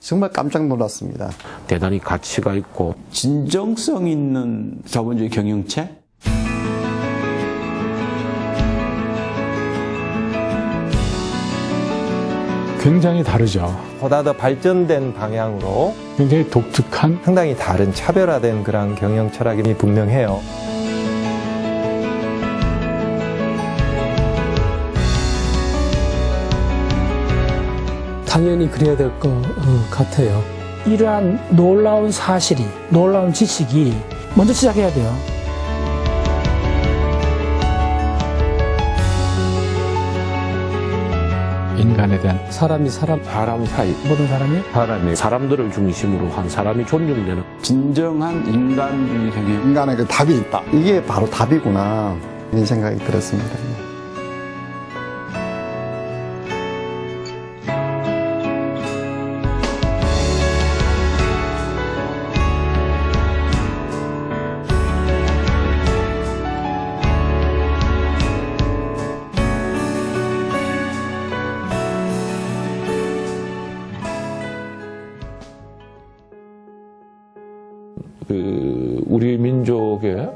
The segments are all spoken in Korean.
정말 깜짝 놀랐습니다. 대단히 가치가 있고 진정성 있는 자본주의 경영체? 굉장히 다르죠. 보다 더 발전된 방향으로 굉장히 독특한 상당히 다른 차별화된 그런 경영 철학이 분명해요. 당연히 그래야 될 것 같아요. 이러한 놀라운 사실이, 놀라운 지식이 먼저 시작해야 돼요. 인간에 대한 사람이 사람, 사람 사이 모든 사람이 사람이 사람들을 중심으로 한 사람이 존중되는 진정한 인간주의 경영. 인간의 그 답이 있다. 이게 바로 답이구나. 이런 생각이 들었습니다. 그 우리 민족의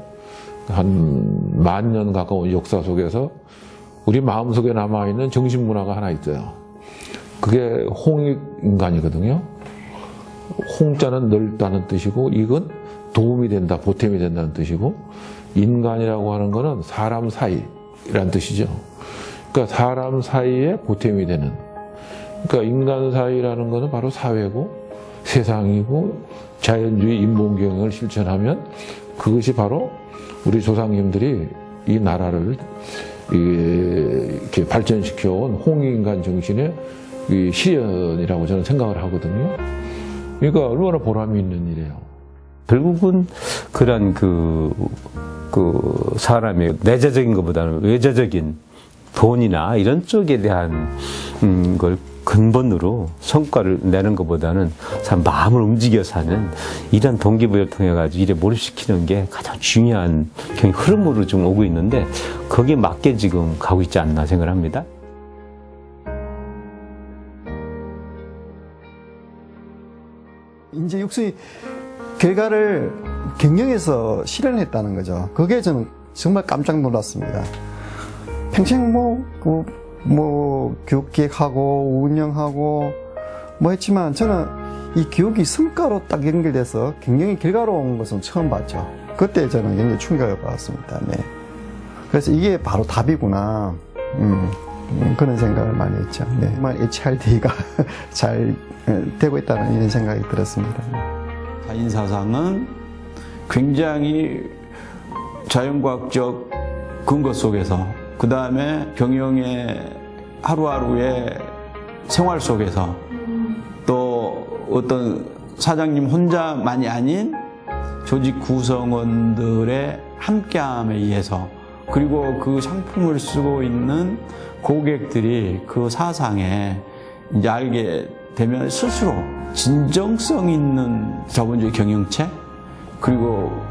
한 만 년 가까운 역사 속에서 우리 마음속에 남아있는 정신문화가 하나 있어요. 그게 홍익인간이거든요. 홍자는 넓다는 뜻이고 익은 도움이 된다, 보탬이 된다는 뜻이고 인간이라고 하는 거는 사람 사이라는 뜻이죠. 그러니까 사람 사이에 보탬이 되는 그러니까 인간 사이라는 거는 바로 사회고 세상이고 자연주의 인본경영을 실천하면 그것이 바로 우리 조상님들이 이 나라를 이렇게 발전시켜온 홍익인간 정신의 이 실현이라고 저는 생각을 하거든요. 그러니까 얼마나 보람이 있는 일이에요. 결국은 그런 그, 그 사람의 내재적인 것보다는 외재적인 돈이나 이런 쪽에 대한 음, 걸 근본으로 성과를 내는 것보다는 사람 마음을 움직여서 하는 이런 동기부여를 통해 가지고 일에 몰입시키는 게 가장 중요한 경영 흐름으로 좀 오고 있는데 거기에 맞게 지금 가고 있지 않나 생각을 합니다. 이제 육수의 결과를 경영에서 실현했다는 거죠. 그게 저는 정말 깜짝 놀랐습니다. 평생 뭐, 그, 뭐, 교육 기획하고, 운영하고, 뭐 했지만 저는 이 교육이 성과로 딱 연결돼서 경영이 결과로 온 것은 처음 봤죠. 그때 저는 굉장히 충격을 받았습니다. 네. 그래서 이게 바로 답이구나. 음, 음, 그런 생각을 많이 했죠. 네. 정말 HRD가 잘 어, 되고 있다는 이런 생각이 들었습니다. 자인사상은 굉장히 자연과학적 근거 속에서 그 다음에 경영의 하루하루의 생활 속에서 또 어떤 사장님 혼자만이 아닌 조직 구성원들의 함께함에 의해서 그리고 그 상품을 쓰고 있는 고객들이 그 사상에 이제 알게 되면 스스로 진정성 있는 자본주의 경영체 그리고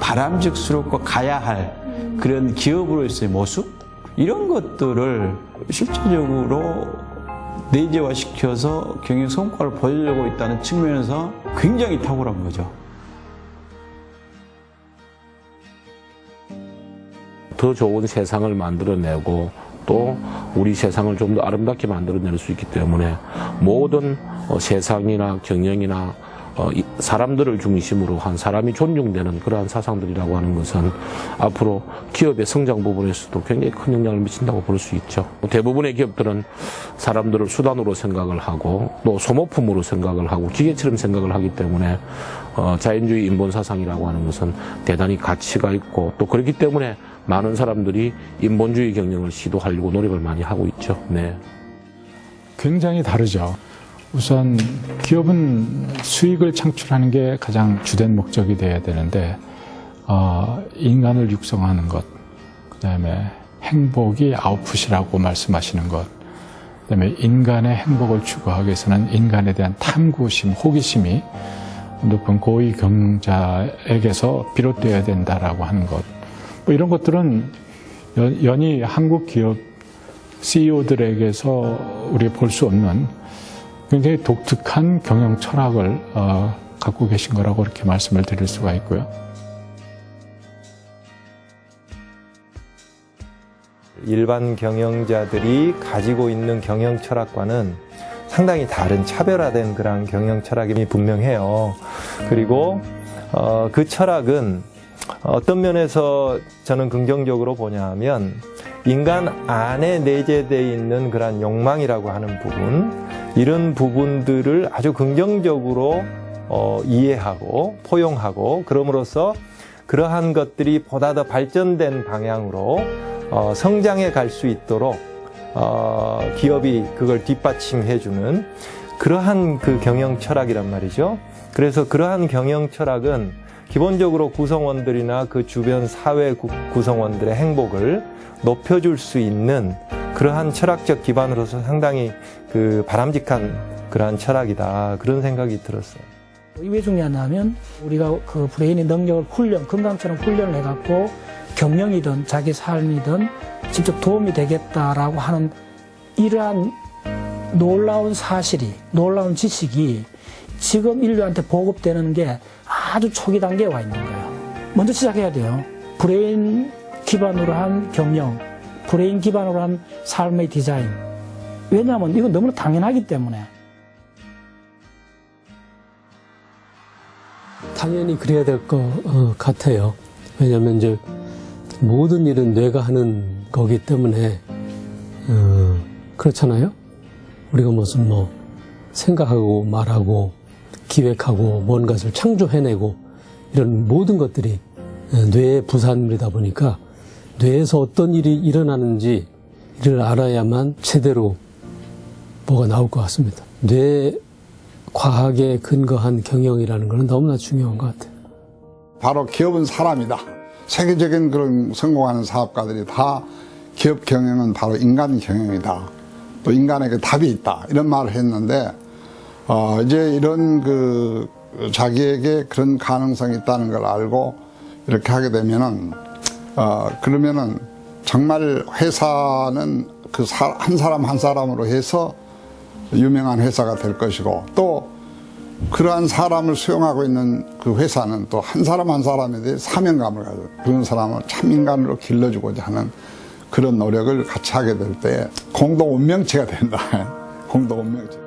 바람직스럽고 가야 할 그런 기업으로서의 모습 이런 것들을 실질적으로 내재화시켜서 경영 성과를 보여주고 있다는 측면에서 굉장히 탁월한 거죠. 더 좋은 세상을 만들어내고 또 우리 세상을 좀 더 아름답게 만들어낼 수 있기 때문에 모든 어, 세상이나 경영이나 어, 이 사람들을 중심으로 한 사람이 존중되는 그러한 사상들이라고 하는 것은 앞으로 기업의 성장 부분에서도 굉장히 큰 영향을 미친다고 볼 수 있죠. 대부분의 기업들은 사람들을 수단으로 생각을 하고 또 소모품으로 생각을 하고 기계처럼 생각을 하기 때문에 어, 자연주의 인본 사상이라고 하는 것은 대단히 가치가 있고 또 그렇기 때문에 많은 사람들이 인본주의 경영을 시도하려고 노력을 많이 하고 있죠. 네. 굉장히 다르죠. 우선 기업은 수익을 창출하는 게 가장 주된 목적이 돼야 되는데 어, 인간을 육성하는 것, 그 다음에 행복이 아웃풋이라고 말씀하시는 것, 그 다음에 인간의 행복을 추구하기 위해서는 인간에 대한 탐구심, 호기심이 높은 고위 경영자에게서 비롯되어야 된다라고 하는 것, 뭐 이런 것들은 연- 연히 한국 기업 CEO들에게서 우리 볼 수 없는 굉장히 독특한 경영 철학을 어, 갖고 계신 거라고 이렇게 말씀을 드릴 수가 있고요. 일반 경영자들이 가지고 있는 경영 철학과는 상당히 다른 차별화된 그런 경영 철학이 분명해요. 그리고 어, 그 철학은 어떤 면에서 저는 긍정적으로 보냐 하면 인간 안에 내재되어 있는 그런 욕망이라고 하는 부분 이런 부분들을 아주 긍정적으로 어, 이해하고 포용하고 그럼으로써 그러한 것들이 보다 더 발전된 방향으로 어, 성장해 갈 수 있도록 어, 기업이 그걸 뒷받침해주는 그러한 그 경영 철학이란 말이죠. 그래서 그러한 경영 철학은 기본적으로 구성원들이나 그 주변 사회 구- 구성원들의 행복을 높여줄 수 있는 그러한 철학적 기반으로서 상당히 그 바람직한 그러한 철학이다 그런 생각이 들었어요. 왜 중요하냐면 우리가 그 브레인의 능력을 훈련, 건강처럼 훈련을 해갖고 경영이든 자기 삶이든 직접 도움이 되겠다라고 하는 이러한 놀라운 사실이, 놀라운 지식이 지금 인류한테 보급되는 게 아주 초기 단계에 와 있는 거예요. 먼저 시작해야 돼요. 브레인 기반으로 한 경영, 브레인 기반으로 한 삶의 디자인. 왜냐하면 이건 너무나 당연하기 때문에. 당연히 그래야 될 것 같아요. 왜냐하면 이제 모든 일은 뇌가 하는 거기 때문에 어, 그렇잖아요. 우리가 무슨 뭐 생각하고 말하고 기획하고 뭔가를 창조해내고 이런 모든 것들이 어, 뇌의 부산물이다 보니까 뇌에서 어떤 일이 일어나는지 이를 알아야만 제대로 뭐가 나올 것 같습니다. 뇌 과학에 근거한 경영이라는 것은 너무나 중요한 것 같아요. 바로 기업은 사람이다. 세계적인 그런 성공하는 사업가들이 다 기업 경영은 바로 인간 경영이다. 또 인간에게 답이 있다. 이런 말을 했는데, 어, 이제 이런 그 자기에게 그런 가능성이 있다는 걸 알고 이렇게 하게 되면은, 어, 그러면은 정말 회사는 그 한 사람 한 사람으로 해서 유명한 회사가 될 것이고 또 그러한 사람을 수용하고 있는 그 회사는 또 한 사람 한 사람에 대해 사명감을 가지고 그런 사람을 참 인간으로 길러주고자 하는 그런 노력을 같이 하게 될 때 공동 운명체가 된다. 공동 운명체.